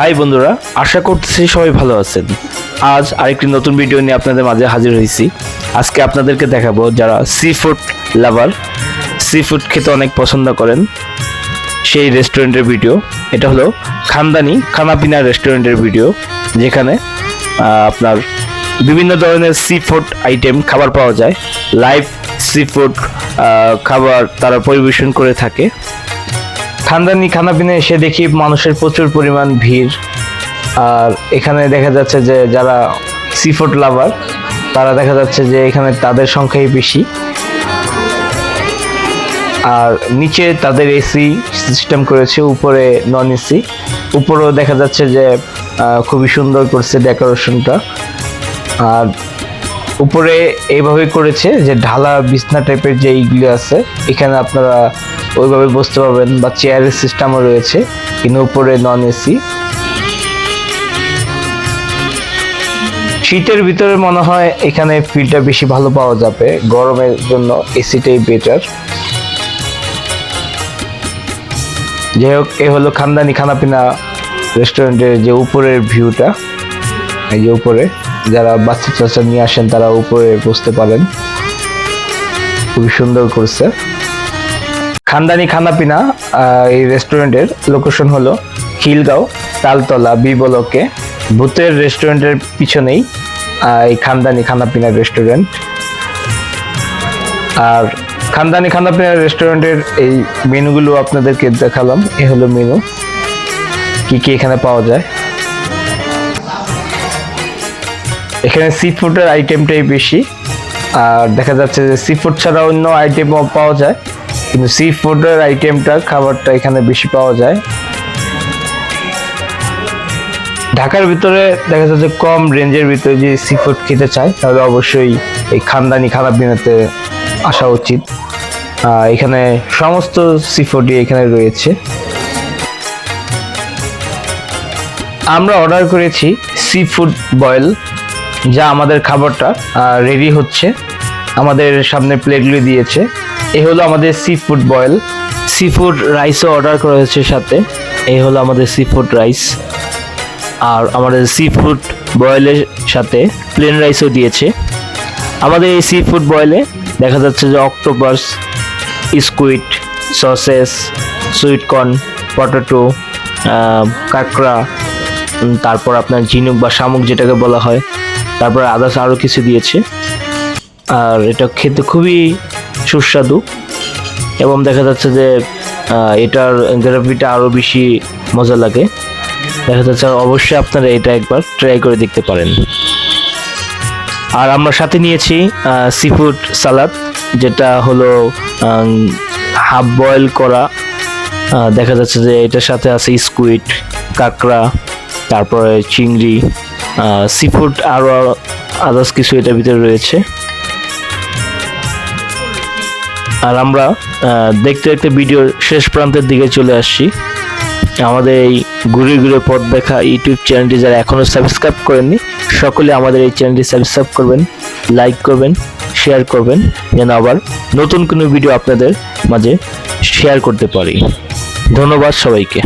High বন্ধুরা, আশা করতেছি সবাই ভালো আছেন। আজ আরেকটি নতুন ভিডিও নিয়ে আপনাদের মাঝে হাজির হয়েছি। আজকে আপনাদেরকে দেখাবো যারা seafood lover seafood খেতে অনেক পছন্দ করেন, সেই রেস্টুরেন্টের ভিডিও এটা হলো খানদানি, খানাপিনা রেস্টুরেন্টের ভিডিও যেখানে আপনার বিভিন্ন ধরনের সি ফুড আইটেম খাবার পাওয়া যায়। লাইভ সি ফুড খাবার তারা পরিবেশন করে থাকে। খানদানি খানাপিনে এসে দেখি মানুষের প্রচুর পরিমাণ ভিড়। আর এখানে দেখা যাচ্ছে যে যারা সি ফুড লাভার তারা দেখা যাচ্ছে যে এখানে তাদের সংখ্যাই বেশি। আর নিচে তাদের এসি সিস্টেম করেছে, উপরে নন এসি উপরেও দেখা যাচ্ছে যে খুবই সুন্দর করছে ডেকোরেশনটা আর উপরে এইভাবে করেছে যে ঢালা বিছনা টাইপের যে এইগুলি আছে, এখানে আপনারা ওইভাবে বসতে পারবেন বা চেয়ারের সিস্টেমও রয়েছে, কিন্তু উপরে নন এসি শীতের ভিতরে মনে হয় এখানে ফিলটা বেশি ভালো পাওয়া যাবে, গরমের জন্য এসিটাই বেটার যাই হোক, এ হলো খানদানি খানাপিনা রেস্টুরেন্টের যে উপরের ভিউটা এই যে উপরে, যারা বাচ্চা চাচা নিয়ে আসেন, তারা উপরে বসতে পারেন। খুবই সুন্দর করছে। খানদানি খানাপিনা এই রেস্টুরেন্টের লোকেশন হলো খিলগাঁও তালতলা বি ব্লকে ভূতের রেস্টুরেন্টের পিছনেই এই খানদানি খানাপিনা রেস্টুরেন্ট। আর খানদানি খানাপিনা রেস্টুরেন্টের এই মেনুগুলো আপনাদেরকে দেখালাম, এ হলো মেনু। কি কি এখানে পাওয়া যায়? এখানে সি ফুডের আইটেমটাই বেশি। আর দেখা যাচ্ছে যে সি ফুড ছাড়া অন্য আইটেমও পাওয়া যায়। কিন্তু সি ফুডের আইটেমটা, খাবারটা এখানে বেশি পাওয়া যায়। ঢাকার ভিতরে দেখা যাচ্ছে কম রেঞ্জের ভিতরে যে সি ফুড খেতে চায়, তাহলে অবশ্যই এই খানদানি খানাপিনাতে আসা উচিত। এখানে সমস্ত সি ফুডই এখানে রয়েছে। আমরা অর্ডার করেছি সি ফুড বয়েল, যা আমাদের খাবারটা রেডি হচ্ছে। আমাদের সামনে প্লেটগুলি দিয়েছে। এ হলো আমাদের seafood boil seafood রাইসও অর্ডার করা হয়েছে সাথে। এই হলো আমাদের সি ফুড রাইস আর আমাদের সি ফুড বয়েলের সাথে প্লেন রাইসও দিয়েছে। আমাদের এই সি ফুড বয়েলে দেখা যাচ্ছে যে octopus squid sausages sweetcorn potato কাঁকড়া তারপর আপনার ঝিনুক বা শামুক যেটাকে বলা হয়। তারপর আদার্স আরও কিছু দিয়েছে। আর এটা খেতে খুবই সুস্বাদু এবং দেখা যাচ্ছে যে এটার গ্রেভিটা আরও বেশি মজা লাগে। দেখা যাচ্ছে অবশ্যই আপনারা এটা একবার ট্রাই করে দেখতে পারেন। আর আমরা সাথে নিয়েছি সি ফুড সালাদ যেটা হলো হাফ বয়েল করা। দেখা যাচ্ছে যে এটার সাথে আছে স্কুইড কাঁকড়া, তারপরে চিংড়ি সি ফুড আরও আদার্স কিছু এটার ভিতরে রয়েছে। আর আমরা দেখতে দেখতে ভিডিও শেষ প্রান্তের দিকে চলে আসছি। আমাদের এই ঘুরে ঘুরে পথ দেখা ইউটিউব চ্যানেলটি যারা এখনও সাবস্ক্রাইব করেননি, সকলে আমাদের এই চ্যানেলটি সাবস্ক্রাইব করবেন, লাইক করবেন, শেয়ার করবেন, যেন আবার নতুন কোনো ভিডিও আপনাদের মাঝে শেয়ার করতে পারি। ধন্যবাদ সবাইকে।